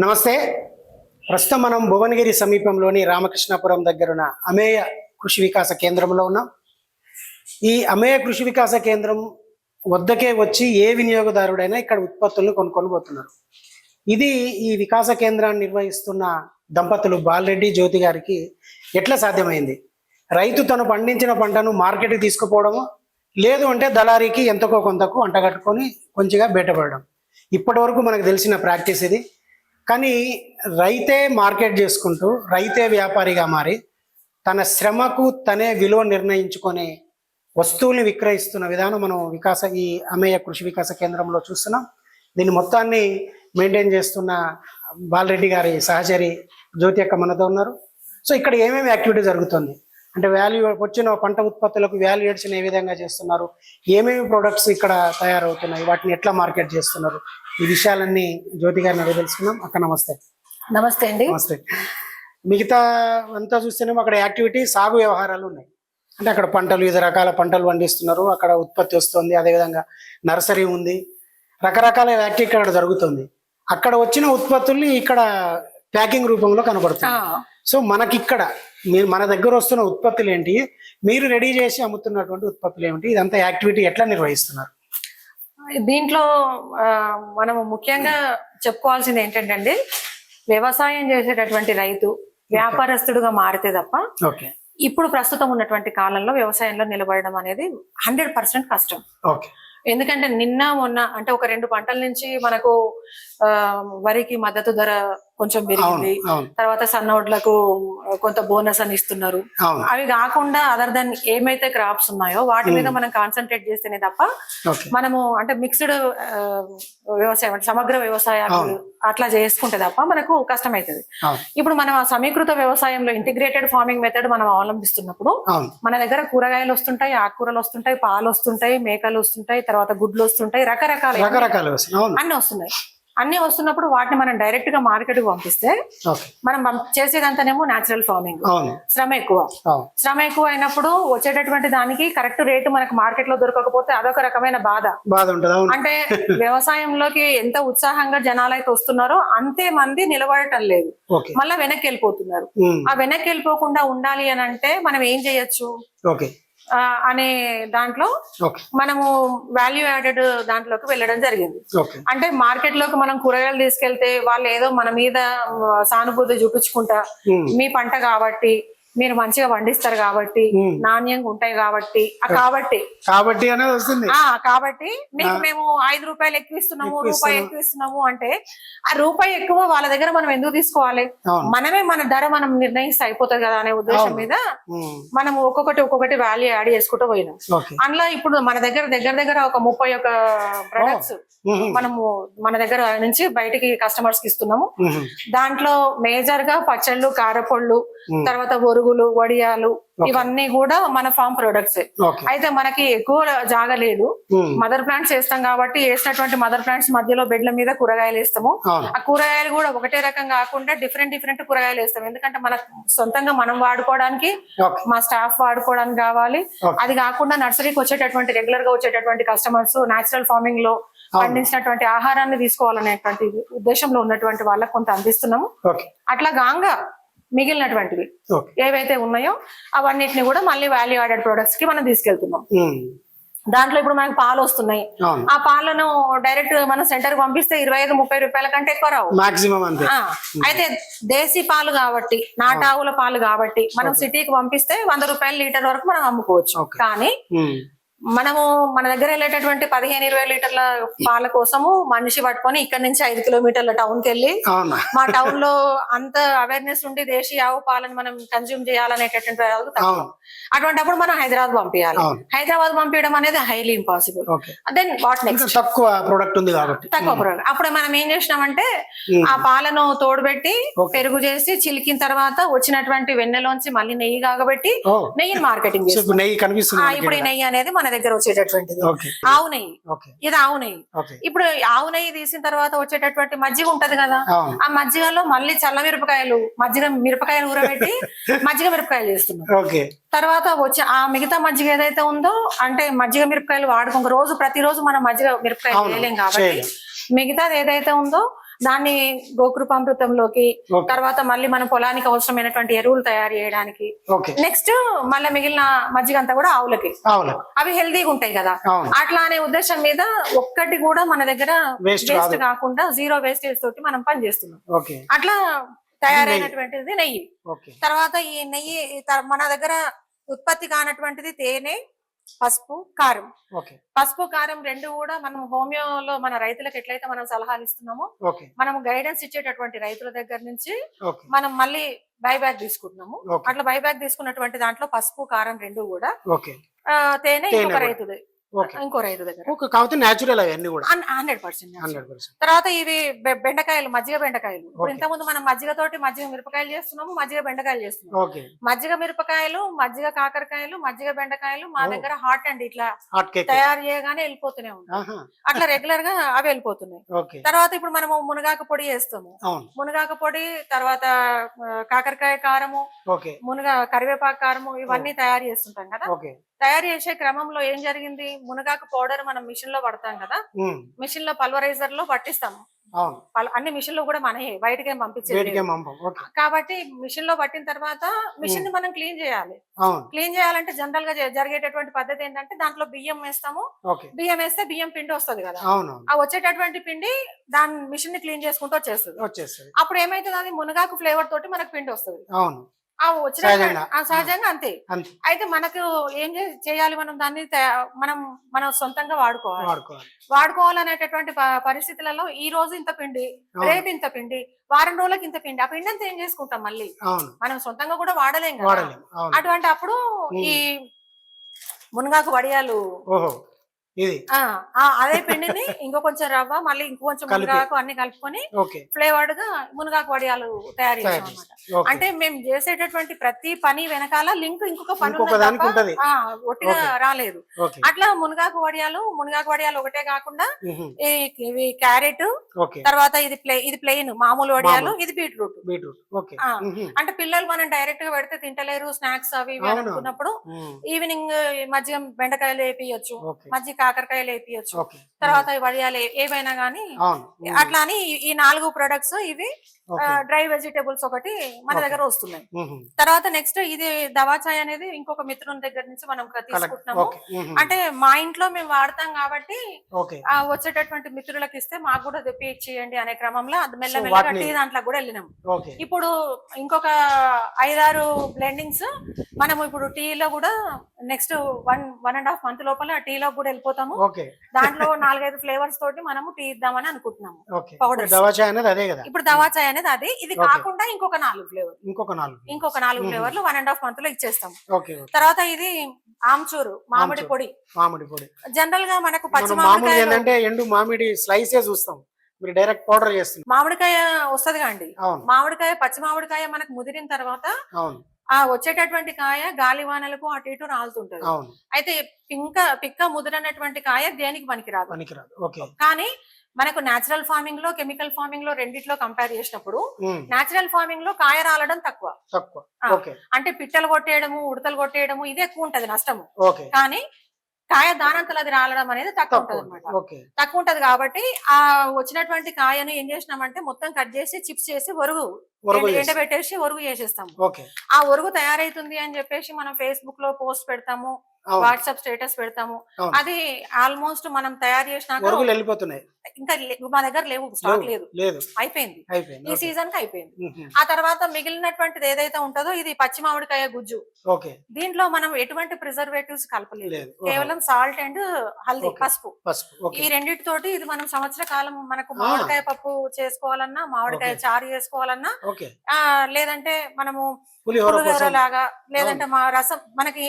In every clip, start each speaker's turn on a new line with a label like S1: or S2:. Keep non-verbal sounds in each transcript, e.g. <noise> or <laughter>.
S1: నమస్తే. ప్రస్తుతం మనం భువనగిరి సమీపంలోని రామకృష్ణాపురం దగ్గరున్న అమేయ కృషి వికాస కేంద్రంలో ఉన్నాం. ఈ అమేయ కృషి వికాస కేంద్రం వద్దకే వచ్చి ఏ వినియోగదారుడైనా ఇక్కడ ఉత్పత్తులను కొనుక్కొని పోతున్నారు. ఇది ఈ వికాస కేంద్రాన్ని నిర్వహిస్తున్న దంపతులు బాలరెడ్డి జ్యోతి గారికి ఎట్లా సాధ్యమైంది? రైతు తను పండించిన పంటను మార్కెట్కి తీసుకుపోవడము లేదు అంటే దళారీకి ఎంతకో కొంతకు అంటగట్టుకొని కొంచెంగా బయటపడడం. ఇప్పటి వరకు మనకు తెలిసిన ప్రాక్టీస్ ఇది. కానీ రైతే మార్కెట్ చేసుకుంటూ రైతే వ్యాపారిగా మారి తన శ్రమకు తనే విలువ నిర్ణయించుకొని వస్తువుల్ని విక్రయిస్తున్న విధానం మనం వికాస ఈ అమేయ కృషి వికాస కేంద్రంలో చూస్తున్నాం. దీన్ని మొత్తాన్ని మెయింటైన్ చేస్తున్న బాలరెడ్డి గారి సహచరి జ్యోతి అక్క మనతో ఉన్నారు. సో ఇక్కడ ఏమేమి యాక్టివిటీ జరుగుతుంది? అంటే వాల్యూ వచ్చిన పంట ఉత్పత్తులకు వాల్యుయేషన్ ఏ విధంగా చేస్తున్నారు? ఏమేమి ప్రొడక్ట్స్ ఇక్కడ తయారవుతున్నాయి? వాటిని ఎట్లా మార్కెట్ చేస్తున్నారు? ఈ విషయాలన్నీ జ్యోతి గారిని అడిగి తెలుసుకుందాం. అక్క నమస్తే.
S2: నమస్తే అండి.
S1: నమస్తే. మిగతా అంతా చూస్తేనేమో అక్కడ యాక్టివిటీ సాగు వ్యవహారాలు ఉన్నాయి. అంటే అక్కడ పంటలు వివిధ రకాల పంటలు పండిస్తున్నారు. అక్కడ ఉత్పత్తి వస్తుంది. అదేవిధంగా నర్సరీ ఉంది. రకరకాల యాక్టివిటీ ఇక్కడ జరుగుతుంది. అక్కడ వచ్చిన ఉత్పత్తుల్ని ఇక్కడ ప్యాకింగ్ రూపంలో కనబడుతుంది. సో మనకి ఇక్కడ మీరు మన దగ్గర వస్తున్న ఉత్పత్తులు ఏంటి? మీరు రెడీ చేసి అమ్ముతున్నటువంటి ఉత్పత్తులు ఏమిటి? ఇదంతా యాక్టివిటీ ఎట్లా నిర్వహిస్తున్నారు?
S2: దీంట్లో మనము ముఖ్యంగా చెప్పుకోవాల్సింది ఏంటంటే అండి వ్యవసాయం చేసేటటువంటి రైతు వ్యాపారస్తుడుగా మారితే తప్ప ఇప్పుడు ప్రస్తుతం ఉన్నటువంటి కాలంలో వ్యవసాయంలో నిలబడడం అనేది హండ్రెడ్ పర్సెంట్ కష్టం. ఎందుకంటే నిన్న మొన్న అంటే ఒక రెండు పంటల నుంచి మనకు ఆ, వరికి మద్దతు ధర కొంచెం పెరిగింది. తర్వాత సన్నోడ్లకు కొంత బోనస్ అని ఇస్తున్నారు. అవి కాకుండా అదర్ దెన్ ఏమైతే క్రాప్స్ ఉన్నాయో వాటి మీద మనం కాన్సన్ట్రేట్ చేస్తేనే తప్ప మనము అంటే మిక్స్డ్ వ్యవసాయం అంటే సమగ్ర వ్యవసాయాలు. అట్లా చేసుకుంటే తప్ప మనకు
S1: అవును.
S2: ఇప్పుడు మనం ఆ సమీకృత వ్యవసాయంలో ఇంటిగ్రేటెడ్ ఫార్మింగ్ మెథడ్ మనం అవలంబిస్తున్నప్పుడు మన దగ్గర కూరగాయలు వస్తుంటాయి ఆకుకూరలు వస్తుంటాయి పాలు వస్తుంటాయి మేకలు వస్తుంటాయి తర్వాత గుడ్లు వస్తుంటాయి రకరకాల అన్ని వస్తున్నాయి. అన్ని వస్తున్నప్పుడు వాటిని మనం డైరెక్ట్గా మార్కెట్కు పంపిస్తే మనం చేసేదంతానేమో నేచురల్ ఫార్మింగ్ శ్రమ ఎక్కువ. శ్రమ ఎక్కువ అయినప్పుడు వచ్చేటటువంటి దానికి కరెక్ట్ రేటు మనకు మార్కెట్లో దొరకకపోతే అదొక రకమైన బాధ.
S1: బాధ ఉంటుంది అవును.
S2: అంటే వ్యవసాయంలోకి ఎంత ఉత్సాహంగా జనాలు అయితే వస్తున్నారో అంతే మంది నిలబడటం లేదు. మళ్ళా వెనక్కి వెళ్ళిపోతున్నారు. ఆ వెనక్కి వెళ్ళిపోకుండా ఉండాలి అని అంటే మనం ఏం చేయొచ్చు? అనే దాంట్లో మనము వాల్యూ యాడెడ్ దాంట్లోకి వెళ్ళడం జరిగింది. అంటే మార్కెట్లోకి మనం కూరగాయలు తీసుకెళ్తే వాళ్ళు ఏదో మన మీద సానుభూతి చూపించుకుంటా మీ పంట కాబట్టి మీరు మంచిగా పండిస్తారు కాబట్టి. నాణ్యంగా ఉంటాయి కాబట్టి కాబట్టి.
S1: కాబట్టి అనేది వస్తుంది.
S2: ఆ కాబట్టి మీకు మేము ఐదు రూపాయలు ఎక్కువ ఇస్తున్నాము రూపాయి. ఎక్కువ ఇస్తున్నాము అంటే ఆ రూపాయి ఎక్కువ వాళ్ళ దగ్గర మనం ఎందుకు తీసుకోవాలి? మనమే మన ధర మనం నిర్ణయిస్తే అయిపోతుంది కదా అనే ఉద్దేశం. మీద మనం ఒక్కొక్కటి ఒక్కొక్కటి వాల్యూ యాడ్ చేసుకుంటూ పోయినాం. అందులో ఇప్పుడు మన దగ్గర దగ్గర దగ్గర ఒక ముప్పై ఒక ప్రొడక్ట్స్ మనము మన దగ్గర నుంచి బయటికి కస్టమర్స్కి ఇస్తున్నాము. దాంట్లో మేజర్గా పచ్చళ్ళు కారపళ్ళు తర్వాత ఒరుగులు వడియాలు ఇవన్నీ కూడా మన ఫామ్ ప్రొడక్ట్స్ అయితే మనకి ఎక్కువ జాగా లేదు. మదర్ ప్లాంట్స్ వేస్తాం కాబట్టి వేసినటువంటి మదర్ ప్లాంట్స్ మధ్యలో బెడ్ల మీద కూరగాయలు వేస్తాము. ఆ కూరగాయలు కూడా ఒకటే రకం కాకుండా డిఫరెంట్ డిఫరెంట్ కూరగాయలు వేస్తాం ఎందుకంటే మన సొంతంగా మనం వాడుకోవడానికి మా స్టాఫ్ వాడుకోవడానికి కావాలి. అది కాకుండా నర్సరీకి వచ్చేటటువంటి రెగ్యులర్గా వచ్చేటటువంటి కస్టమర్స్ నేచురల్ ఫార్మింగ్లో పండించినటువంటి ఆహారాన్ని తీసుకోవాలనేటువంటి ఉద్దేశంలో ఉన్నటువంటి వాళ్ళకి కొంత అందిస్తున్నాము. అట్లా గాంగా మిగిలినటువంటివి ఏవైతే ఉన్నాయో అవన్నిటిని కూడా మళ్ళీ వాల్యూ యాడెడ్ ప్రొడక్ట్స్కి మనం తీసుకెళ్తున్నాం. దాంట్లో ఇప్పుడు మనకు పాలు వస్తున్నాయి. ఆ పాలను డైరెక్ట్ మన సెంటర్ పంపిస్తే ఇరవై ఐదు ముప్పై రూపాయల కంటే ఎక్కువ రావు.
S1: మాక్సిమం అంతే.
S2: అయితే దేశీ పాలు కాబట్టి నాటావుల పాలు కాబట్టి మనం సిటీకి పంపిస్తే వంద రూపాయల లీటర్ వరకు మనం అమ్ముకోవచ్చు. కానీ మనము మన దగ్గర వెళ్ళేటటువంటి పదిహేను ఇరవై లీటర్ల పాల కోసము మనిషి పట్టుకొని ఇక్కడ నుంచి ఐదు కిలోమీటర్ల టౌన్కి వెళ్ళి మా టౌన్లో అంత అవేర్నెస్ ఉండి దేశీయ ఆవు పాలను మనం కన్జ్యూమ్ చేయాలనేటటువంటి అటువంటిప్పుడు మనం హైదరాబాద్ పంపించాలి. హైదరాబాద్ పంపించడం అనేది highly impossible then what next
S1: తక్కువ ప్రోడక్ట్ ఉంది కాబట్టి.
S2: తక్కువ ప్రోడక్ట్ అప్పుడు మనం ఏం చేసినామంటే ఆ పాలను తోడుపెట్టి
S1: Okay.
S2: పెరుగు చేసి చిలికిన తర్వాత వచ్చినటువంటి వెన్నెలోంచి మళ్ళీ నెయ్యి కాగబెట్టి
S1: ఓ.
S2: నెయ్యిని మార్కెటింగ్ చేస్తాం
S1: ఇప్పుడు నెయ్యి.
S2: నెయ్యి అనేది మన దగ్గర వచ్చేటటువంటిది. ఆవు నెయ్యి. ఇది ఆవు నెయ్యి. ఇప్పుడు ఆవు నెయ్యి తీసిన తర్వాత వచ్చేటటువంటి మజ్జిగ ఉంటది కదా ఆ మజ్జిగలో మళ్ళీ చల్ల మిరపకాయలు మజ్జిగ మిరపకాయలు ఊరబెట్టి <laughs> మజ్జిగ మిరపకాయలు చేస్తున్నాం
S1: ఓకే.
S2: తర్వాత వచ్చి ఆ మిగతా మజ్జిగ ఏదైతే ఉందో అంటే మజ్జిగ మిరపకాయలు వాడుకో రోజు ప్రతిరోజు మనం మజ్జిగ మిరపకాయలు చేయలేం కాబట్టి. మిగతాది ఏదైతే ఉందో దాన్ని గోకృపామృతంలోకి. తర్వాత మళ్ళీ మన పొలానికి అవసరమైనటువంటి ఎరువులు తయారు చేయడానికి. నెక్స్ట్ మళ్ళీ మిగిలిన మజ్జిగ అంతా కూడా ఆవులకి. అవి హెల్తీగా ఉంటాయి కదా. అట్లా అనే ఉద్దేశం మీద ఒక్కటి కూడా మన దగ్గర వేస్ట్. కాకుండా జీరో వేస్టేజ్ తోటి మనం పని చేస్తున్నాం. అట్లా తయారైనటువంటిది నెయ్యి. తర్వాత ఈ నెయ్యి మన దగ్గర ఉత్పత్తి కానటువంటిది తేనె పసుపు కారం.
S1: ఓకే.
S2: పసుపు కారం రెండు కూడా మనం హోమియోలో మన రైతులకు ఎట్లయితే మనం సలహాలు ఇస్తున్నామో మనం గైడెన్స్ ఇచ్చేటటువంటి రైతుల దగ్గర నుంచి మనం మళ్ళీ బైబ్యాక్ తీసుకుంటున్నాము. అట్లా బైబ్యాక్ తీసుకున్నటువంటి దాంట్లో పసుపు కారం రెండు కూడా తేనె ఇంకొక. రైతుది. ఇంకో రైతు దగ్గర.
S1: ఓకే కాకపోతే న్యాచురల్ అవన్నీ కూడా.
S2: Hundred percent
S1: hundred percent.
S2: తర్వాత ఇవి బె- బెండకాయలు మజ్జిగ బెండకాయలు.
S1: Okay.
S2: ఇంతకుముందు మనం మజ్జిగ తోటి మజ్జిగ మిరపకాయలు చేస్తున్నాము మజ్జిగ బెండకాయలు చేస్తున్నాము. మజ్జిగ మిరపకాయలు మజ్జిగ కాకరకాయలు మజ్జిగ బెండకాయలు మా. దగ్గర హాట్ అండ్ ఇట్లా తయారు చేయగానే వెళ్ళిపోతూనే ఉంటాయి. అట్లా రెగ్యులర్గా అవి వెళ్ళిపోతున్నాయి. తర్వాత ఇప్పుడు మనము మునగాకు పొడి చేస్తాము. మునగాకు పొడి తర్వాత కాకరకాయ కారము మునగ కరివేపాకు కారము ఇవన్నీ తయారు చేస్తుంటాం కదా. తయారు చేసే క్రమంలో ఏం జరిగింది? మునగాకు పౌడర్ మనం మిషన్లో పడతాం కదా? మిషన్లో పల్వరైజర్లో పట్టిస్తాం
S1: అవును.
S2: పల్- అన్ని మిషన్లో కూడా మనమే బయటకే పంపించేది
S1: ఓకే.
S2: కాబట్టి మిషన్లో పట్టిన తర్వాత మిషన్ని మనం క్లీన్ చేయాలి. క్లీన్ చేయాలంటే జనరల్గా జరిగేటటువంటి పద్ధతి ఏంటంటే దాంట్లో బియ్యం వేస్తాము. బియ్యం వేస్తే బియ్యం పిండి వస్తుంది కదా?
S1: అవును
S2: ఆ వచ్చేటటువంటి పిండి దాని మిషన్ని క్లీన్ చేసుకుంటూ వచ్చేస్తుంది. అప్పుడు ఏమైతుంది అది? మునగాకు ఫ్లేవర్ తోటి మనకు పిండి వస్తుంది. వచ్చిన
S1: సహజంగా.
S2: అంతే. అయితే మనకు ఏం చేయాలి? మనం దాన్ని మనం మనం సొంతంగా వాడుకోవాలి.
S1: వాడుకోవాలి.
S2: వాడుకోవాలనేటటువంటి పరిస్థితులలో ఈ రోజు ఇంత పిండి. రేపు ఇంత పిండి వారం రోజులకి ఇంత పిండి ఆ పిండి అంతా ఏం చేసుకుంటాం మళ్ళీ? మనం సొంతంగా కూడా వాడలేం అటువంటి అప్పుడు ఈ మునగాకు వడియాలు
S1: ఇది.
S2: అదే పిండిని <laughs> ఇంకో కొంచెం రవ్వ మళ్ళీ ఇంకో కొంచెం
S1: కలిపి.
S2: మునగాకు అన్ని కలుపుకొని ఫ్లేవర్డ్గా మునగాకు వడియాలు తయారు చేసాం
S1: తయారు
S2: అన్నమాట.
S1: ఓకే.
S2: అంటే మేము చేసేటటువంటి ప్రతి పని వెనకాల లింక్ ఇంకొక పని ఒట్టిగా. రాలేదు. అట్లా మునగాకు వడియాలు మునగాకు వడియాలు ఒకటే కాకుండా ఇవి క్యారెట్ తర్వాత ఇది ప్లే ఇది ప్లెయిన్ మామూలు వడియాలు ఇది బీట్రూట్.
S1: బీట్రూట్.
S2: అంటే పిల్లలు మనం డైరెక్ట్గా పెడితే తింటలేరు స్నాక్స్ అవి. అనుకున్నప్పుడు ఈవినింగ్ మధ్య బెండకాయలు వేపియచ్చు. మధ్య కాకరకాయలు వేపియచ్చు. తర్వాత వడియాలు ఏవైనా గానీ అట్లా అని ఈ- నాలుగు ప్రొడక్ట్స్ ఇవి డ్రై వెజిటేబుల్స్ ఒకటి మన. దగ్గర వస్తున్నాయి. తర్వాత నెక్స్ట్ ఇది దవాచాయ్ అనేది ఇంకొక మిత్రుని దగ్గర నుంచి మనం తీసుకుంటున్నాము. అంటే మా ఇంట్లో మేము వాడతాం కాబట్టి వచ్చేటటువంటి మిత్రులకు ఇస్తే మాకు కూడా తెప్పి ఇచ్చేయండి అనే క్రమంలో మెల్లమెల్లగా టీ దాంట్లో కూడా వెళ్ళినాం ఇప్పుడు ఇంకొక ఐదారు బ్లెండింగ్స్ మనం ఇప్పుడు టీలో కూడా next one one and half month లోపల టీలో కూడా వెళ్ళిపోతాము దాంట్లో నాలుగైదు ఫ్లేవర్స్ తోటి మనము టీ ఇద్దామని అనుకుంటున్నాము.
S1: దవాచాయ్ అనేది అదే కదా?
S2: ఇప్పుడు దవాచాయ్ అనేది అది. ఇది. కాకుండా ఇంకొక నాలుగు ఫ్లేవర్
S1: ఇంకొక నాలుగు
S2: ఇంకొక నాలుగు. ఫ్లేవర్లు వన్ అండ్ హాఫ్ మంత్లో ఇచ్చేస్తాం తర్వాత ఇది ఆమ్చూరు మామిడి. పొడి.
S1: మామిడి పొడి.
S2: జనరల్గా మనకు పచ్చి మామిడికాయ
S1: ఏంటంటే ఎండు మామిడి స్లైసే చూస్తాం. మీరు డైరెక్ట్ పౌడర్ చేస్తున్నారు.
S2: మామిడికాయ వస్తది కండి మామిడికాయ పచ్చి మామిడికాయ మనకు ముదిరిన తర్వాత ఆ వచ్చేటటువంటి కాయ గాలివానలకు అటు ఇటు రాలుతుంటది. అయితే పింక పిక్క ముదిరనటువంటి కాయ దేనికి పనికిరాదు.
S1: పనికిరాదు. ఓకే.
S2: కానీ మనకు నేచురల్ ఫార్మింగ్లో కెమికల్ ఫార్మింగ్లో రెండిట్లో కంపేర్ చేసినప్పుడు నేచురల్ ఫార్మింగ్లో కాయ రాలడం తక్కువ.
S1: తక్కువ.
S2: అంటే పిట్టలు కొట్టేయడము ఉడతలు కొట్టేయడము ఇదే ఎక్కువ ఉంటది నష్టము. కానీ కాయ దానంతలు అది రాలడం అనేది తక్కువ ఉంటది. అనమాట తక్కువ ఉంటది కాబట్టి ఆ వచ్చినటువంటి కాయను ఏం చేసినామంటే మొత్తం కట్ చేసి చిప్స్ చేసి ఒరుగు. ఎండబెట్టేసి ఒరుగు చేసేస్తాం
S1: ఓకే.
S2: ఆ ఒరుగు తయారైతుంది అని చెప్పేసి మనం ఫేస్బుక్లో పోస్ట్ పెడతాము. వాట్సాప్ స్టేటస్ పెడతాము. అది ఆల్మోస్ట్ మనం తయారు చేసినాక
S1: వెళ్ళిపోతున్నాయి.
S2: ఇంకా మా దగ్గర లేవు స్టాక్ లేదు. అయిపోయింది. ఈ. సీజన్కి అయిపోయింది. ఆ తర్వాత మిగిలినటువంటిది ఏదైతే ఉంటుందో ఇది పచ్చి మామిడికాయ గుజ్జు. దీంట్లో మనం ఎటువంటి ప్రిజర్వేటివ్స్ కలపలేదు. కేవలం సాల్ట్ అండ్ హల్దీ. పసుపు. ఈ రెండింటితోటి ఇది మనం సంవత్సర కాలం మనకు. మామిడికాయ పప్పు చేసుకోవాలన్నా మామిడికాయ. చారు చేసుకోవాలన్నా లేదంటే మనము
S1: పులిహోర
S2: లాగా లేదంటే మా రసం మనకి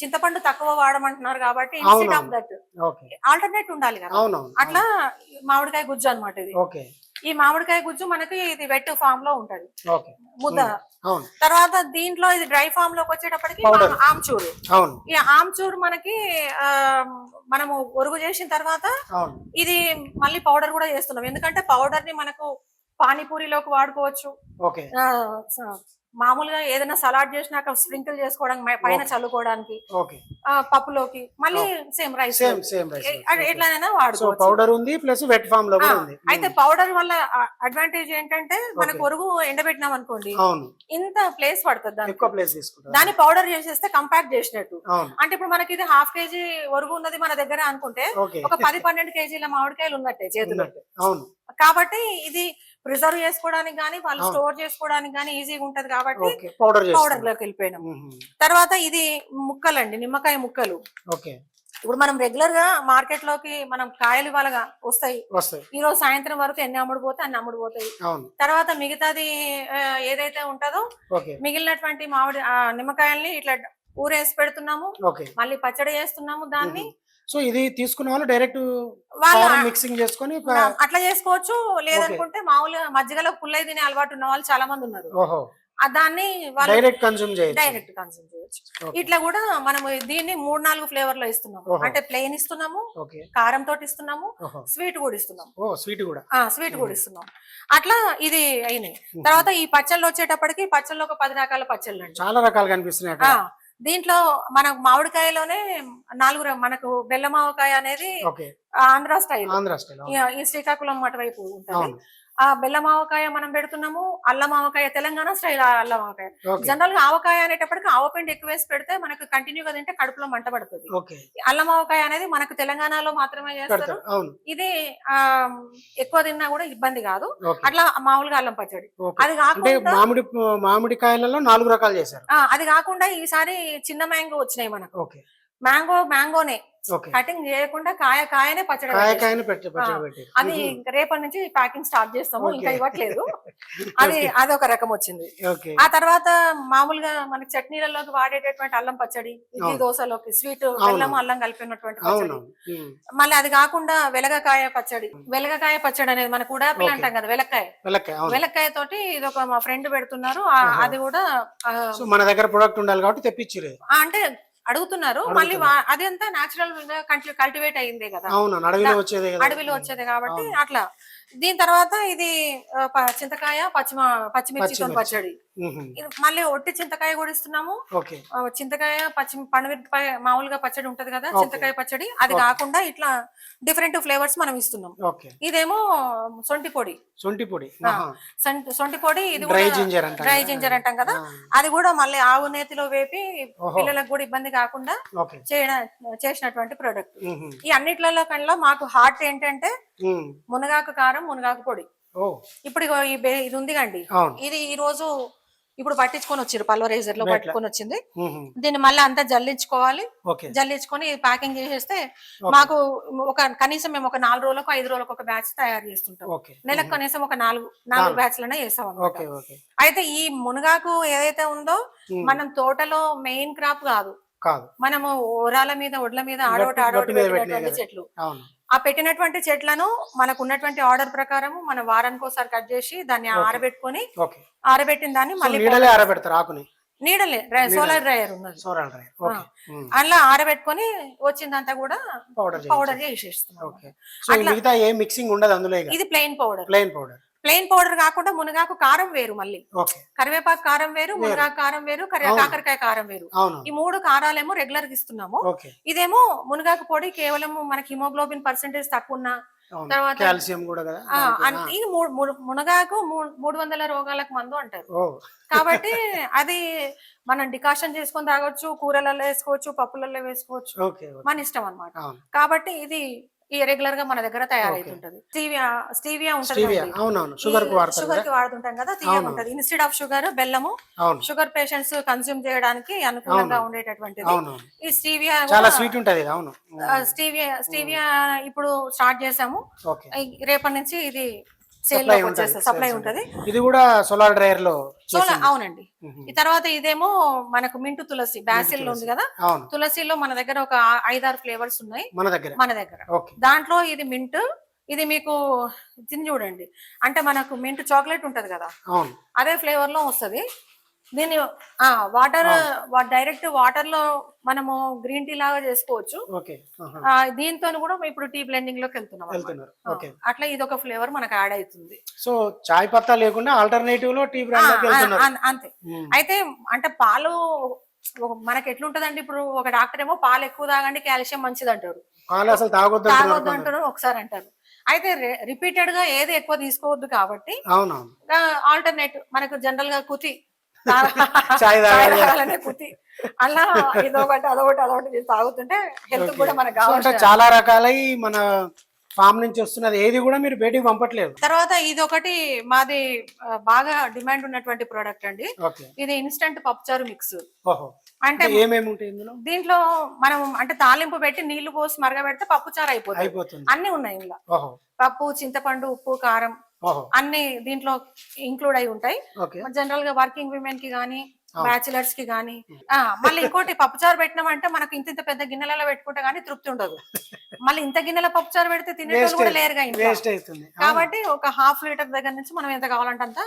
S2: చింతపండు తక్కువ వాడమంటున్నారు కాబట్టి ఇన్స్టెడ్ ఆఫ్. దట్. ఆల్టర్నేట్ ఉండాలి కదా. అట్లా మామిడికాయ గుజ్జు అన్నమాట ఇది. ఈ మామిడికాయ గుజ్జు మనకి ఇది వెట్ ఫామ్లో ఉంటది. ముద్ద. తర్వాత దీంట్లో ఇది డ్రై ఫామ్లోకి వచ్చేటప్పటికి ఆమ్చూరు. ఈ ఆమ్చూరు మనకి మనము ఒరుగు చేసిన తర్వాత ఇది మళ్ళీ పౌడర్ కూడా చేస్తున్నాం. ఎందుకంటే పౌడర్ని మనకు పానీపూరిలోకి వాడుకోవచ్చు. మామూలుగా ఏదైనా సలాడ్ చేసినాక స్ప్రింకిల్ చేసుకోవడానికి పైన చల్లుకోవడానికి పప్పులోకి మళ్ళీ సేమ్ రైస్ ఎట్లనైనా
S1: సో
S2: వాడుకోవచ్చు.
S1: పౌడర్ ఉంది ప్లస్ వెట్ ఫామ్లో ఉంది.
S2: అయితే పౌడర్ వల్ల అడ్వాంటేజ్ ఏంటంటే మనకు ఒరుగు ఎండబెట్టినాం అనుకోండి ఇంత ప్లేస్ పడుతుంది
S1: ఎక్కువ ప్లేస్
S2: దాన్ని పౌడర్ చేసేస్తే కంపాక్ట్ చేసినట్టు. అంటే ఇప్పుడు మనకి ఇది హాఫ్ కేజీ ఒరుగు ఉన్నది మన దగ్గర అనుకుంటే ఒక పది పన్నెండు కేజీల మామిడికాయలు ఉన్నట్టే చేతిలో.
S1: అవును.
S2: కాబట్టి ఇది ప్రిజర్వ్ చేసుకోవడానికి గానీ వాళ్ళు. స్టోర్ చేసుకోవడానికి గానీ ఈజీగా ఉంటది కాబట్టి
S1: పౌడర్
S2: పౌడర్లోకి వెళ్ళిపోయినాం. తర్వాత ఇది ముక్కలండి నిమ్మకాయ ముక్కలు.
S1: ఓకే.
S2: ఇప్పుడు మనం రెగ్యులర్గా మార్కెట్లోకి మనం కాయలు ఇవాళగా వస్తాయి. ఈ రోజు సాయంత్రం వరకు ఎన్ని అమ్ముడు పోతే అన్ని అమ్ముడు పోతాయి. తర్వాత మిగతాది ఏదైతే ఉంటుందో మిగిలినటువంటి మామిడి నిమ్మకాయల్ని ఇట్లా ఊరేసి పెడుతున్నాము. మళ్ళీ పచ్చడి చేస్తున్నాము దాన్ని.
S1: సో ఇది తీసుకున్న వాళ్ళు డైరెక్ట్
S2: వాళ్ళ
S1: మిక్సింగ్ చేసుకొని
S2: అట్లా చేసుకోవచ్చు. లేదనుకుంటే మామూలుగా మజ్జిగలో పుల్లై తినే అలవాటు ఉన్న వాళ్ళు చాలా మంది ఉన్నారు. దాన్ని వాళ్ళు
S1: డైరెక్ట్ కన్సూమ్ చేయొచ్చు.
S2: డైరెక్ట్ కన్సూమ్ చేయొచ్చు. ఇట్లా కూడా మనం దీన్ని మూడు నాలుగు ఫ్లేవర్లో ఇస్తున్నాము. అంటే ప్లెయిన్ ఇస్తున్నాము కారం తోటి ఇస్తున్నాము స్వీట్ కూడా ఇస్తున్నాము.
S1: స్వీట్ కూడా.
S2: స్వీట్ కూడా ఇస్తున్నాం అట్లా ఇది అయినాయి. తర్వాత ఈ పచ్చళ్ళు వచ్చేటప్పటికి పచ్చళ్ళు ఒక పది రకాల పచ్చళ్ళు
S1: చాలా రకాలు కనిపిస్తున్నాయి
S2: దీంట్లో మనకు మామిడికాయలోనే నాలుగు మనకు బెల్ల మామిడికాయ అనేది ఆంధ్ర స్టైల్.
S1: ఆంధ్ర స్టైల్
S2: ఈ శ్రీకాకుళం అటువైపు ఉంటుంది. ఆ బెల్ల మావకాయ మనం పెడుతున్నాము అల్ల మావకాయ తెలంగాణ స్టైల్ అల్ల మావకాయ.
S1: ఓకే.
S2: జనరల్గా ఆవకాయ అనేటప్పటికి ఆవపిండి ఎక్కువ వేసి పెడితే మనకు కంటిన్యూగా తింటే కడుపులో మంట పడుతుంది. అల్ల మావకాయ అనేది మనకు తెలంగాణలో మాత్రమే చేస్తారు. ఇది ఆ ఎక్కువ తిన్నా కూడా ఇబ్బంది కాదు. అట్లా మామూలుగా అల్లం పచ్చడి. అది కాకుండా
S1: మామిడి మామిడికాయలలో నాలుగు రకాలు చేశారు.
S2: అది కాకుండా ఈసారి చిన్న మ్యాంగో వచ్చినాయి మనకు. మ్యాంగో మ్యాంగోనే. కటింగ్ చేయకుండా కాయ కాయనే పచ్చడి
S1: కాయ. కాయని
S2: అది ఇంకా రేపటి నుంచి ప్యాకింగ్ స్టార్ట్ చేస్తాము. ఇంకా ఇవ్వట్లేదు <laughs> అది అది ఒక రకం వచ్చింది ఆ తర్వాత మామూలుగా మనకి చట్నీలలోకి వాడేటటువంటి అల్లం పచ్చడి ఇడ్లీ. దోశలోకి స్వీట్
S1: అవును.
S2: బెల్లం అల్లం కలిపినటువంటి పచ్చడి. మళ్ళీ అది కాకుండా వెలగకాయ పచ్చడి వెలగకాయ పచ్చడి అనేది మనకు
S1: ఓకే.
S2: అంటాం కదా వెలక్కాయ వెలక్కాయ తోటి ఇది ఒక మా ఫ్రెండ్ పెడుతున్నారు. అది కూడా
S1: మన దగ్గర ప్రొడక్ట్ ఉండాలి కాబట్టి తెప్పించిరే
S2: అంటే అడుగుతున్నారు. మళ్ళీ వా- అది అంతా నాచురల్గా కల్టివేట్ అయిందే కదా.
S1: అవును అడవిలో వచ్చేదే
S2: అడవిలో వచ్చేది కాబట్టి అట్లా. దీని తర్వాత ఇది చింతకాయ పచ్చిమ పచ్చిమిర్చితో
S1: పచ్చిమిర్చి.
S2: పచ్చడి. ఇది మళ్ళీ ఒట్టి చింతకాయ కూడా ఇస్తున్నాము చింతకాయ పచ్చి పండుమిరపకాయ మామూలుగా పచ్చడి ఉంటది కదా. చింతకాయ పచ్చడి అది. కాకుండా ఇట్లా డిఫరెంట్ ఫ్లేవర్స్ మనం ఇస్తున్నాం ఇదేమో సొంటి పొడి
S1: సొంటి పొడి
S2: సొంటి- పొడి ఇది
S1: డ్రై జింజర్
S2: అంటాం కదా అది కూడా మళ్ళీ ఆవు నేతిలో వేపి. పిల్లలకు కూడా ఇబ్బంది కాకుండా చేయడం చేసినటువంటి ప్రోడక్ట్. ఈ అన్నిట్లలో కన్నా మాకు హార్ట్ ఏంటంటే. మునగాకు కారం మునగాకు పొడి. ఇప్పుడు ఇది ఉంది కండి. ఇది ఈ రోజు ఇప్పుడు పట్టించుకొని వచ్చారు
S1: పల్వరైజర్లో.
S2: పట్టుకొని వచ్చింది. దీన్ని మళ్ళీ అంతా జల్లించుకోవాలి. జల్లించుకొని ప్యాకింగ్ చేసేస్తే. మాకు ఒక కనీసం మేము ఒక నాలుగు రోజులకు ఐదు రోజులకు ఒక బ్యాచ్ తయారు చేస్తుంటాం. నెలకు కనీసం ఒక నాలుగు నాలుగు బ్యాచ్లనే చేస్తాం అయితే ఈ మునగాకు ఏదైతే ఉందో. మనం తోటలో మెయిన్ క్రాప్ కాదు. మనము ఓరాల మీద ఒడ్ల మీద ఆడోటి ఆడోటి చెట్లు. ఆ పెట్టినటువంటి చెట్లను మనకు ఉన్నటువంటి ఆర్డర్ ప్రకారం మనం వారానికి ఒకసారి కట్ చేసి దాన్ని. ఆరబెట్టుకొని ఆరబెట్టిన దాన్ని మళ్ళీ
S1: నీడలే ఆరబెడతారు ఆకుని?
S2: నీడలే సోలార్ డ్రైయర్ ఉన్నది.
S1: Solar dry okay. ఉమ్.
S2: అందులో ఆరబెట్టుకొని వచ్చిందంతా కూడా
S1: పౌడర్
S2: పౌడర్ చేసేస్తున్నాం.
S1: మిగతా ఏ మిక్సింగ్ ఉండదు అందులో
S2: ఇది plain powder.
S1: Plain powder.
S2: Plain powder కాకుండా మునగాకు కారం వేరు మళ్ళీ. కరివేపాకు కారం వేరు మునగాకు కారం వేరు. కాకరకాయ కారం వేరు. ఈ మూడు కారాలేమో రెగ్యులర్గా ఇస్తున్నాము. ఇదేమో మునగాకు పొడి కేవలం మనకి హిమోగ్లోబిన్ పర్సెంటేజ్ తక్కువ ఉన్న తర్వాత-
S1: కాల్షియం కూడా కదా?
S2: ఇది మునగాకు మూడు వందల రోగాలకు మందు అంటారు. కాబట్టి అది మనం డికాషన్ చేసుకొని తాగొచ్చు కూరలలో వేసుకోవచ్చు పప్పులలో వేసుకోవచ్చు. మన ఇష్టం అన్నమాట.
S1: అవును.
S2: కాబట్టి ఇది రెగ్యులర్గా మన దగ్గర తయారైతుంటది. స్టీవియా స్టీవియా ఉంటుంది
S1: షుగర్కు షుగర్
S2: వాడుతుంటాం కదా తీయగా. ఉంటది. ఇన్స్టెడ్ ఆఫ్ షుగర్ బెల్లము. షుగర్ పేషెంట్స్ కన్స్యూమ్ చేయడానికి అనుకూలంగా. ఉండేటటువంటిది. ఈ స్టీవియా
S1: చాలా స్వీట్ ఉంటది అవును.
S2: స్టీవియా స్టీవియా ఇప్పుడు స్టార్ట్ చేసాము. ఈ- రేపటి నుంచి ఇది సేల్ సప్లై ఉంటది.
S1: ఇది కూడా సోలార్ డ్రైయర్లో
S2: సో
S1: చేసింది.
S2: అవునండి. ఈ తర్వాత ఇదేమో మనకు మింటు తులసి బ్యాసిల్ ఉంది కదా? తులసిలో మన దగ్గర ఒక ఐదారు ఫ్లేవర్స్ ఉన్నాయి.
S1: మన దగ్గర.
S2: మన దగ్గర.
S1: ఓకే.
S2: దాంట్లో ఇది మింట్ ఇది మీకు తిని చూడండి. అంటే మనకు మింట్ చాక్లెట్ ఉంటది కదా?
S1: అవును.
S2: అదే ఫ్లేవర్లో వస్తది. దీన్ని వాటర్ డైరెక్ట్ వాటర్లో మనము గ్రీన్ టీ లాగా చేసుకోవచ్చు. దీంతో కూడా ఇప్పుడు టీ బ్లెండింగ్లోకి వెళ్తున్నాం అట్లా ఇది ఒక ఫ్లేవర్ మనకు యాడ్ అవుతుంది.
S1: సో చాయ్ పత్తా లేకుండా ఆల్టర్నేటివ్లో టీ
S2: అంతే. అయితే అంటే పాలు మనకి ఎట్లుంటదండి ఇప్పుడు ఒక డాక్టర్ ఏమో పాలు ఎక్కువ తాగండి కాల్షియం మంచిది అంటారు
S1: పాలు అసలు తాగొద్దు
S2: అంటారు ఒకసారి అంటారు. అయితే రిపీటెడ్గా ఏది ఎక్కువ తీసుకోవద్దు కాబట్టి
S1: అవునవును.
S2: ఆల్టర్నేట్ మనకు జనరల్గా కుతి <laughs>
S1: చాయ్ తాగాలి.
S2: తాగాలనే కుతి అలా ఇదొకటి అదొకటి అదొకటి తాగుతుంటే హెల్త్ కూడా మనకు కావాలి
S1: చాలా రకాలై మన ఫామ్ నుంచి వస్తున్నది ఏది కూడా మీరు బయటికి పంపట్లేదు.
S2: తర్వాత ఇది ఒకటి మాది బాగా డిమాండ్ ఉన్నటువంటి ప్రోడక్ట్ అండి. ఇది ఇన్స్టంట్ పప్పుచారు మిక్స్. అంటే
S1: ఏమేమి ఉంటాయి
S2: దీంట్లో మనం అంటే తాలింపు పెట్టి నీళ్ళు పోసి మరగబెడితే పప్పుచారు అయిపోతుంది.
S1: అయిపోతుంది.
S2: అన్ని ఉన్నాయి ఇందులో. పప్పు చింతపండు ఉప్పు కారం అన్ని దీంట్లో ఇంక్లూడ్ అయి ఉంటాయి. జనరల్గా వర్కింగ్ విమెన్కి గానీ బ్యాచిలర్స్కి గానీ మళ్ళీ ఇంకోటి పప్పుచారు పెట్టినామంటే మనకు ఇంత ఇంత పెద్ద గిన్నెలలో పెట్టుకుంటే గానీ తృప్తి ఉండదు. మళ్ళీ ఇంత గిన్నెల పప్పుచారు పెడితే తినేటోళ్ళు కూడా లేరుగా ఇంట్లో.
S1: వేస్ట్ అవుతుంది
S2: కాబట్టి ఒక హాఫ్ లీటర్ దగ్గర నుంచి మనం ఎంత కావాలంటే అంత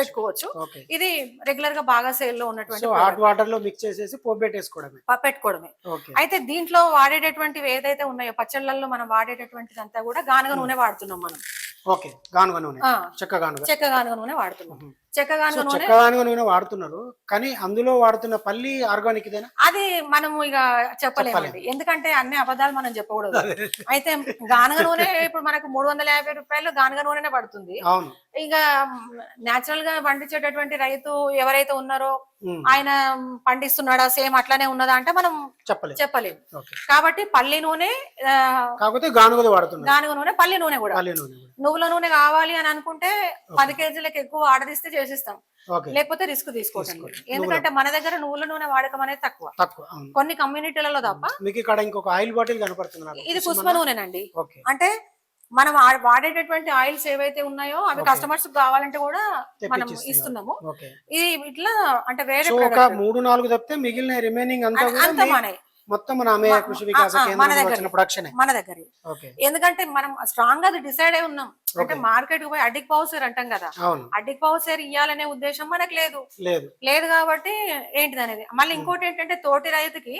S1: పెట్టుకోవచ్చు.
S2: ఇది రెగ్యులర్గా బాగా సేల్లో ఉన్నటువంటి
S1: సో హాట్ వాటర్లో మిక్స్ చేసేసి పోబెట్టేసుకోవడమే
S2: పెట్టుకోవడమే. అయితే దీంట్లో వాడేటటువంటివి ఏదైతే ఉన్నాయో పచ్చళ్ళల్లో మనం వాడేటటువంటిది అంతా కూడా గానుగ నూనె వాడుతున్నాం మనం.
S1: ఓకే. గానుగ నూనె. చెక్క గానుగ.
S2: చెక్క గానుగ నూనె వాడుతున్నాం. చెక్క గానుగ నూనె?
S1: నూనె వాడుతున్నారు. కానీ అందులో వాడుతున్న పల్లి ఆర్గానిక్
S2: అది మనము ఇక చెప్పలేమండి. ఎందుకంటే అన్ని అబద్ధాలు మనం చెప్పకూడదు. అయితే గానుగ నూనె ఇప్పుడు మనకు మూడు వందల యాభై రూపాయలు గానుగ నూనెనే పడుతుంది. ఇక నేచురల్గా పండించేటటువంటి రైతు ఎవరైతే ఉన్నారో ఆయన పండిస్తున్నాడా సేమ్ అట్లానే ఉన్నదా అంటే మనం
S1: చెప్పలేదు
S2: చెప్పలేము.
S1: ఓకే.
S2: కాబట్టి పల్లి నూనె
S1: కాకపోతే
S2: గానుగ నూనె నూనె
S1: పల్లి నూనె కూడా.
S2: నువ్వుల నూనె కావాలి అని అనుకుంటే పది కేజీలకు ఎక్కువ ఆర్డర్ ఇస్తే చేసిస్తాం లేకపోతే రిస్క్ తీసుకోకండి. ఎందుకంటే మన దగ్గర నువ్వుల నూనె వాడకం అనేది తక్కువ.
S1: తక్కువ
S2: కొన్ని కమ్యూనిటీలలో తప్ప
S1: మీకు ఇక్కడ ఇంకొక ఆయిల్ బాటిల్ కనపడుతుంది
S2: ఇది పుష్ప నూనెనండి. అంటే మనం వాడేటటువంటి ఆయిల్స్ ఏవైతే ఉన్నాయో అవి కస్టమర్స్ కావాలంటే కూడా మనం. ఇస్తున్నాము. ఇది ఇట్లా అంటే వేరే.
S1: మూడు నాలుగు తప్పితే మిగిలిన రిమైనింగ్ అంతా
S2: అంతా
S1: మొత్తం మన అమేయ కృషి వికాస
S2: దగ్గరే.
S1: వచ్చిన ప్రొడక్షన్
S2: మన దగ్గర.
S1: ఓకే.
S2: ఎందుకంటే మనం స్ట్రాంగ్గా అది డిసైడ్ అయి ఉన్నాం. అంటే మార్కెట్ పోయి అడ్డిక్ పౌసర్ అంటాం కదా. అడ్డిక్ పౌసర్ ఇవ్వాలనే ఉద్దేశం మనకు లేదు.
S1: లేదు.
S2: కాబట్టి ఏంటిది అనేది. మళ్ళీ ఇంకోటి ఏంటంటే తోటి రైతుకి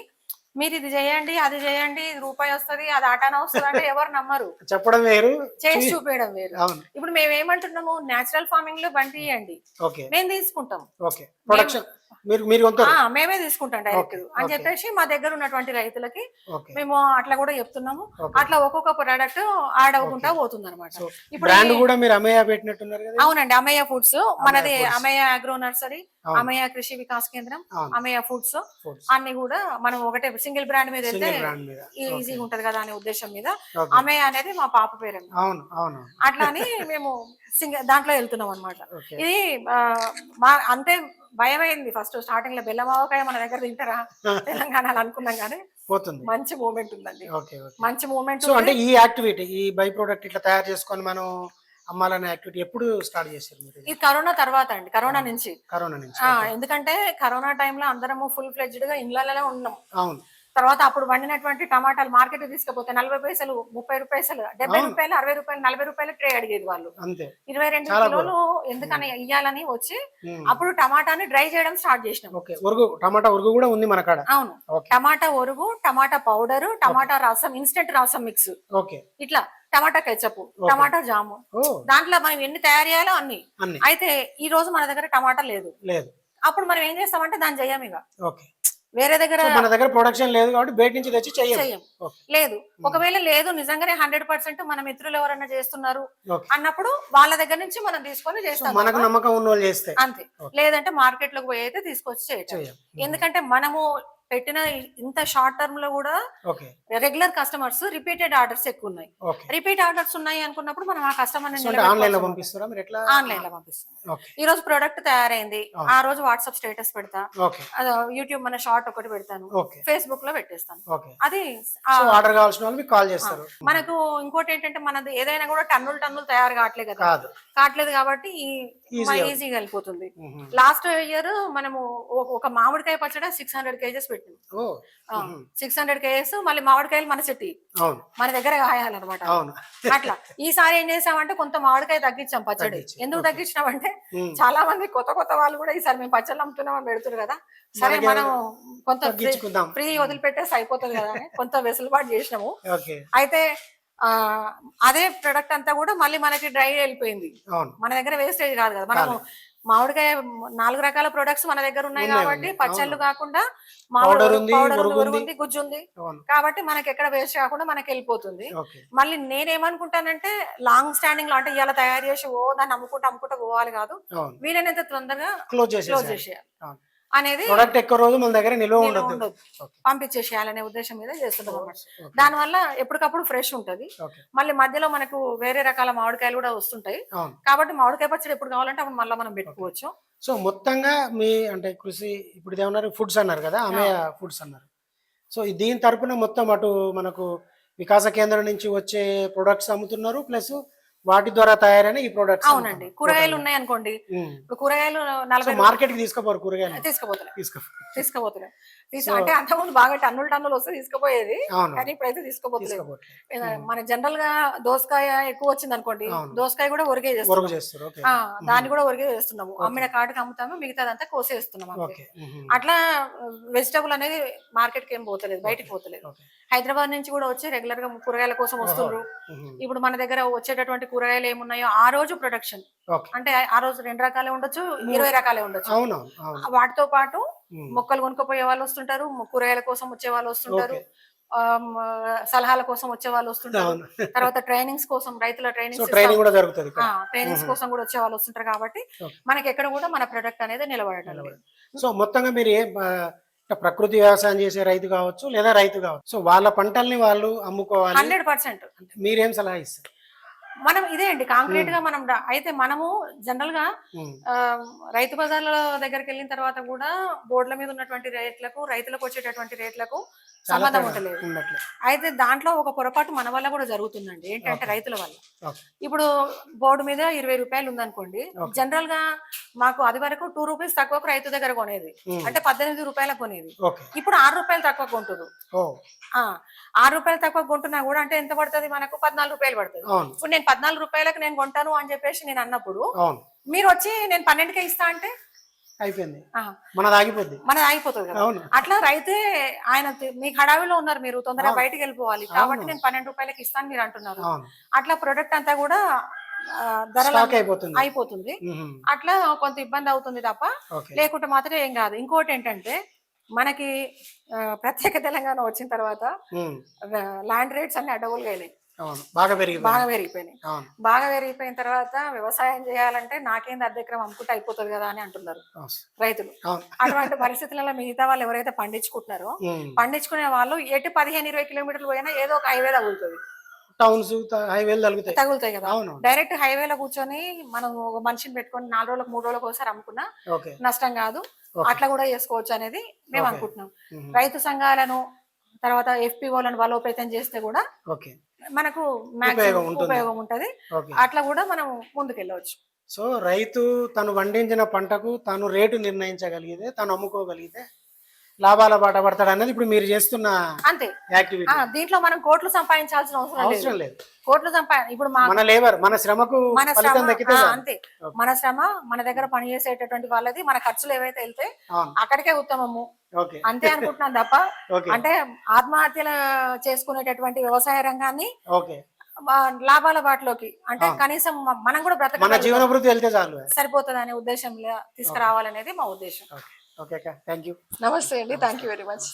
S2: మీరు ఇది చేయండి అది చేయండి ఇది రూపాయి వస్తది అది ఆటానా వస్తుంది అంటే ఎవరు నమ్మరు.
S1: చెప్పడం వేరు.
S2: చేసి చూపించడం వేరు. ఇప్పుడు మేము ఏమంటున్నాము నేచురల్ ఫార్మింగ్లో బండి ఇవ్వండి మేము తీసుకుంటాం.
S1: ప్రొడక్షన్ మీరు మీరు
S2: మేమే తీసుకుంటాం డైరెక్ట్ అని. చెప్పేసి మా దగ్గర ఉన్నటువంటి రైతులకి మేము అట్లా కూడా చెప్తున్నాము. అట్లా ఒక్కొక్క ప్రోడక్ట్ యాడ్ అవ్వకుండా పోతుంది అనమాట ఇప్పుడు
S1: బ్రాండ్ కూడా మీరు అమేయ పెట్టినట్టున్నారు కదా?
S2: అవునండి అమయ్య ఫుడ్స్ మనది అమయ్య అగ్రో నర్సరీ. అమయ్య కృషి వికాస్ కేంద్రం. అమయ్య ఫుడ్స్. అన్ని కూడా మనం ఒకటే సింగిల్ బ్రాండ్ మీద వెళ్తే
S1: మీద.
S2: ఈజీగా ఉంటది కదా అనే ఉద్దేశం మీద. అమయ్య అనేది మా పాప పేరు. అని మేము సింగిల్ దాంట్లో వెళ్తున్నాం అనమాట ఇది ఆ, అంతే భయమైంది ఫస్ట్ స్టార్టింగ్లో బెల్లమావకాయ మన దగ్గర తింటారా? తెలంగాణలో అనుకున్నాం కానీ
S1: పోతుంది.
S2: మంచి మూమెంట్ ఉందండి.
S1: ఓకే
S2: మంచి మూమెంట్
S1: సో అంటే ఈ యాక్టివిటీ ఈ బై ప్రోడక్ట్ ఇట్లా తయారు చేసుకొని మనం అమ్మాలనే యాక్టివిటీ ఎప్పుడు స్టార్ట్ చేశారు మీరు?
S2: ఇది కరోనా తర్వాత అండి కరోనా నుంచి.
S1: కరోనా నుంచి.
S2: ఎందుకంటే కరోనా టైంలో అందరము ఫుల్ ఫ్లెడ్జ్డ్గా ఇళ్ళలో ఉన్నాం.
S1: అవును.
S2: తర్వాత అప్పుడు వండినటువంటి టమాటాలు మార్కెట్ తీసుకపోతే నలభై పైసలు ముప్పై రూపాయలు డెబ్బై రూపాయలు అరవై రూపాయలు నలభై రూపాయలు ట్రే అడిగేది వాళ్ళు. ఇరవై రెండు కిలోలు ఎందుకని ఇయ్యాలని వచ్చి. అప్పుడు టమాటాని డ్రై చేయడం స్టార్ట్ చేసినాం.
S1: టమాటా కూడా ఉంది మన
S2: అవును. టమాటా ఒరుగు టమాటా పౌడర్ టమాటా రసం ఇన్స్టెంట్ రసం మిక్స్.
S1: ఓకే.
S2: ఇట్లా టమాటా కెచప్ టమాటా జాము. దాంట్లో మనం ఎన్ని తయారు చేయాలో అన్ని. అయితే ఈ రోజు మన దగ్గర టమాటా లేదు. అప్పుడు మనం ఏం చేస్తామంటే దాన్ని చెయ్యం ఇక.
S1: ఓకే.
S2: వేరే దగ్గర
S1: మన దగ్గర ప్రొడక్షన్ లేదు కాబట్టి బయట నుంచి తెచ్చి
S2: చెయ్యం. లేదు. ఒకవేళ లేదు నిజంగానే హండ్రెడ్ పర్సెంట్ మన మిత్రులు ఎవరన్నా చేస్తున్నారు అన్నప్పుడు వాళ్ళ దగ్గర నుంచి మనం తీసుకొని చేస్తాం
S1: మనకు నమ్మకం ఉన్న వాళ్ళు చేస్తే.
S2: అంతే. లేదంటే మార్కెట్లోకి పోయి అయితే తీసుకొచ్చి చేయటం. ఎందుకంటే మనము పెట్టిన ఇంత షార్ట్ టర్మ్లో కూడా రెగ్యులర్ కస్టమర్స్ రిపీటెడ్ ఆర్డర్స్ ఎక్కువ ఉన్నాయి రిపీట్ ఆర్డర్స్ ఉన్నాయి అనుకున్నప్పుడు మనం ఆ కస్టమర్ ఆన్లైన్లో పంపిస్తాం. ఈ రోజు ప్రోడక్ట్ తయారైంది. ఆ రోజు వాట్సాప్ స్టేటస్ పెడతా. యూట్యూబ్ మన షార్ట్ ఒకటి పెడతాను. ఫేస్బుక్లో పెట్టేస్తాను. అది
S1: ఆర్డర్ కావాల్సిన కాల్ చేస్తారు.
S2: మనకు ఇంకోటి ఏంటంటే మనది ఏదైనా కూడా టన్నులు టన్నులు తయారు కావట్లేదు కదా. కావట్లేదు కాబట్టి ఈజీగా వెళ్ళిపోతుంది. లాస్ట్ ఇయర్ మనము ఒక- ఒక మామిడికాయ పచ్చడి సిక్స్ హండ్రెడ్ కేజెస్ పెట్టినాం సిక్స్ హండ్రెడ్ కేజెస్ మళ్ళీ మామిడికాయలు మన చెట్టి మన దగ్గర కాయాలన్నమాట. అట్లా. ఈసారి ఏం చేసామంటే కొంత మామిడికాయ తగ్గించాం పచ్చడి. ఎందుకు తగ్గించినామంటే
S1: ఉమ్.
S2: చాలా మంది కొత్త కొత్త వాళ్ళు కూడా ఈసారి మేము పచ్చళ్ళు అమ్ముతున్నామని పెడుతున్నారు కదా. సరే మనం కొంత ఫ్రీ వదిలిపెట్టేసి అయిపోతుంది కదా కొంత వెసులుబాటు చేసినాము. అయితే అదే ప్రొడక్ట్ అంతా కూడా మళ్ళీ మనకి డ్రై వెళ్ళిపోయింది మన దగ్గర వేస్టేజ్ కాదు. కదా మనం మామిడికాయ నాలుగు రకాల ప్రొడక్ట్స్ మన దగ్గర ఉన్నాయి కాబట్టి. పచ్చళ్ళు. కాకుండా మామిడి
S1: ఉంది,
S2: పౌడర్ గుజ్జు ఉంది. కాబట్టి మనకి ఎక్కడ వేస్ట్ కాకుండా మనకి వెళ్ళిపోతుంది. మళ్ళీ నేనేమనుకుంటానంటే లాంగ్ స్టాండింగ్లో అంటే ఇవాళ తయారు చేసి ఓ దాన్ని అమ్ముకుంటూ అమ్ముకుంటూ పోవాలి కాదు. వీలైనంత తొందరగా
S1: క్లోజ్
S2: క్లోజ్
S1: చేసేసి
S2: చేసేయాలి. అనేది
S1: ప్రొడక్ట్ ఎక్కువ రోజు మన దగ్గర నిల్వ ఉండదు.
S2: పంపించేసేయాలనే ఉద్దేశం మీద చేస్తున్నాం అన్నమాట.
S1: ఓకే.
S2: దానివల్ల ఎప్పటికప్పుడు ఫ్రెష్ ఉంటది. మళ్ళీ మధ్యలో మనకు వేరే రకాల మామిడికాయలు కూడా వస్తుంటాయి. కాబట్టి మామిడికాయ పచ్చడి ఎప్పుడు కావాలంటే అప్పుడు మళ్ళీ మనం పెట్టుకోవచ్చు.
S1: సో మొత్తంగా మీ అంటే కృషి ఇప్పుడు ఏమన్నారు? ఫుడ్స్ అన్నారు కదా? అమేయ ఫుడ్స్ అన్నారు. సో దీని తరపున మొత్తం అటు మనకు వికాస కేంద్రం నుంచి వచ్చే ప్రొడక్ట్స్ అమ్ముతున్నారు ప్లస్ వాటి ద్వారా తయారైన ఈ ప్రొడక్ట్స్
S2: అవునండి. కూరగాయలు ఉన్నాయి అనుకోండి ఇప్పుడు కూరగాయలు నలభై
S1: మార్కెట్కి తీసుకుపోరు కూరగాయలు.
S2: తీసుకుపోతున్నాయి
S1: తీసుకో.
S2: తీసుకుపోతున్నాయి తీసు అంటే అంతకుముందు బాగా టన్నులు టన్నులు వస్తే తీసుకుపోయేది. కానీ ఇప్పుడైతే
S1: తీసుకోపోవట్లేదు.
S2: మన జనరల్గా దోసకాయ ఎక్కువ వచ్చింది అనుకోండి. దోసకాయ కూడా ఒరిగే
S1: చేస్తారు.
S2: దాన్ని కూడా ఒరిగే చేస్తున్నాము. అమ్మిన కాటుకి అమ్ముతాము మిగతాదంతా కోసేస్తున్నాం అంతే.
S1: ఓకే.
S2: అట్లా వెజిటబుల్ అనేది మార్కెట్కి ఏం పోతలేదు బయటికి పోతలేదు. హైదరాబాద్ నుంచి కూడా వచ్చి రెగ్యులర్గా కూరగాయల కోసం వస్తుండ్రు. ఇప్పుడు మన దగ్గర వచ్చేటటువంటి కూరగాయలు ఏమున్నాయో ఆ రోజు ప్రొడక్షన్ అంటే ఆ రోజు రెండు రకాలే ఉండొచ్చు ఇరవై రకాలే ఉండొచ్చు.
S1: అవును.
S2: వాటితో పాటు
S1: ఉమ్.
S2: మొక్కలు కొనుక్కోపోయే వాళ్ళు వస్తుంటారు కూరగాయల కోసం వచ్చే వాళ్ళు వస్తుంటారు సలహాల కోసం వచ్చే వాళ్ళు వస్తుంటారు. <laughs> తర్వాత ట్రైనింగ్స్ కోసం రైతుల ట్రైనింగ్స్
S1: ట్రైనింగ్ కూడా జరుగుతుంది ఇక్కడ.
S2: ట్రైనింగ్స్ కోసం కూడా వచ్చే వాళ్ళు వస్తుంటారు కాబట్టి. మనకి ఎక్కడ కూడా మన ప్రొడక్ట్ అనేది నిలబడటం
S1: సో మొత్తంగా మీరు ప్రకృతి వ్యవసాయం చేసే రైతు కావచ్చు లేదా రైతు కావచ్చు. సో వాళ్ళ పంటల్ని వాళ్ళు అమ్ముకోవాలి.
S2: Hundred percent.
S1: మీరేం సలహా ఇస్తారు?
S2: మనం ఇదే అండి కాంక్రీట్గా మనం అయితే మనము జనరల్గా రైతు బజార్ల దగ్గరికి వెళ్ళిన తర్వాత కూడా బోర్డుల మీద ఉన్నటువంటి రేట్లకు రైతులకు వచ్చేటటువంటి రేట్లకు సంబంధం ఉండలేదు అయితే దాంట్లో ఒక పొరపాటు మన వల్ల కూడా జరుగుతుందండి. ఏంటంటే రైతుల వల్ల. ఇప్పుడు బోర్డు మీద ఇరవై రూపాయలు ఉందనుకోండి. జనరల్గా మాకు అది వరకు టూ రూపీస్ తక్కువకు రైతు దగ్గర కొనేది. అంటే పద్దెనిమిది రూపాయలకు కొనేది. ఇప్పుడు ఆరు రూపాయలు తక్కువ ఆ, ఆరు రూపాయలు తక్కువ కొంటున్నా కూడా అంటే ఎంత పడుతుంది? మనకు పద్నాలుగు రూపాయలు పడుతుంది. ఇప్పుడు నేను పద్నాలుగు రూపాయలకు నేను కొంటాను అని చెప్పేసి నేను అన్నప్పుడు మీరు వచ్చి నేను పన్నెండుకే ఇస్తా అంటే?
S1: అయిపోయింది. మనది ఆగిపోద్ది.
S2: మనది ఆగిపోతుంది కదా. అట్లా రైతే ఆయన మీకు హడావిలో ఉన్నారు మీరు తొందరగా. బయటికి వెళ్ళిపోవాలి. కాబట్టి. నేను పన్నెండు రూపాయలకి ఇస్తాను మీరు అంటున్నారు. అట్లా ప్రొడక్ట్ అంతా కూడా
S1: స్టాక్ అయిపోతుంది.
S2: అట్లా కొంత ఇబ్బంది అవుతుంది తప్ప లేకుంటే మాత్రం ఏం కాదు. ఇంకోటి ఏంటంటే మనకి ప్రత్యేక తెలంగాణ వచ్చిన తర్వాత ల్యాండ్ రేట్స్ అన్ని అడవులుగా అయినాయి.
S1: అవును బాగా
S2: పెరిగిపోయినాయి. బాగా పెరిగిపోయిన తర్వాత వ్యవసాయం చేయాలంటే నాకేంది అర్ధ ఎకరం అమ్ముకుంటే అయిపోతుంది కదా అని అంటున్నారు రైతులు. అటువంటి పరిస్థితులలో మిగతా వాళ్ళు ఎవరైతే పండించుకుంటున్నారో <laughs> పండించుకునే వాళ్ళు ఎటు పదిహేను ఇరవై కిలోమీటర్లు పోయినా ఏదో ఒక హైవే తగులుతుంది.
S1: టౌన్స్ హైవేలు తగులుతాయి.
S2: తగులుతాయి కదా. డైరెక్ట్ హైవేలో కూర్చొని మనం ఒక మనిషిని పెట్టుకొని నాలుగు రోజులకు మూడు రోజులకు ఒకసారి అమ్ముకున్నా నష్టం కాదు. అట్లా కూడా చేసుకోవచ్చు అనేది మేము. అనుకుంటున్నాం. రైతు సంఘాలను తర్వాత ఎఫ్పిఓలను బలోపేతం చేస్తే కూడా మనకు
S1: ఉపయోగం ఉంటుంది.
S2: ఉపయోగం ఉంటది.
S1: ఓకే.
S2: అట్లా కూడా మనం ముందుకెళ్ళవచ్చు.
S1: సో రైతు తను పండించిన పంటకు తాను రేటు నిర్ణయించగలిగితే తను అమ్ముకోగలిగితే లాభాల బాట పడతాడు అన్నది ఇప్పుడు మీరు చేస్తున్న
S2: అంతే.
S1: యాక్టివిటీ.
S2: దీంట్లో మనం కోట్లు సంపాదించాల్సిన అవసరం లేదు.
S1: అవసరం లేదు.
S2: కోట్లు సంపా ఇప్పుడు
S1: మన లేబర్ మన శ్రమకు
S2: మన శ్రమ. అంతే. మన శ్రమ మన దగ్గర పనిచేసేటటువంటి వాళ్ళది మన ఖర్చులు ఏవైతే వెళ్తే అక్కడికే ఉత్తమము. అంతే అనుకుంటున్నాం తప్ప <laughs> అంటే ఆత్మహత్యలు చేసుకునేటటువంటి వ్యవసాయ రంగాన్ని లాభాల బాటలోకి అంటే. కనీసం మనం కూడా బ్రతక
S1: జీవన
S2: సరిపోతుంది అనే ఉద్దేశంలో తీసుకురావాలనేది మా ఉద్దేశం.
S1: ఓకే అక్క. థ్యాంక్ యూ
S2: నమస్తే అండి. Thank you very much.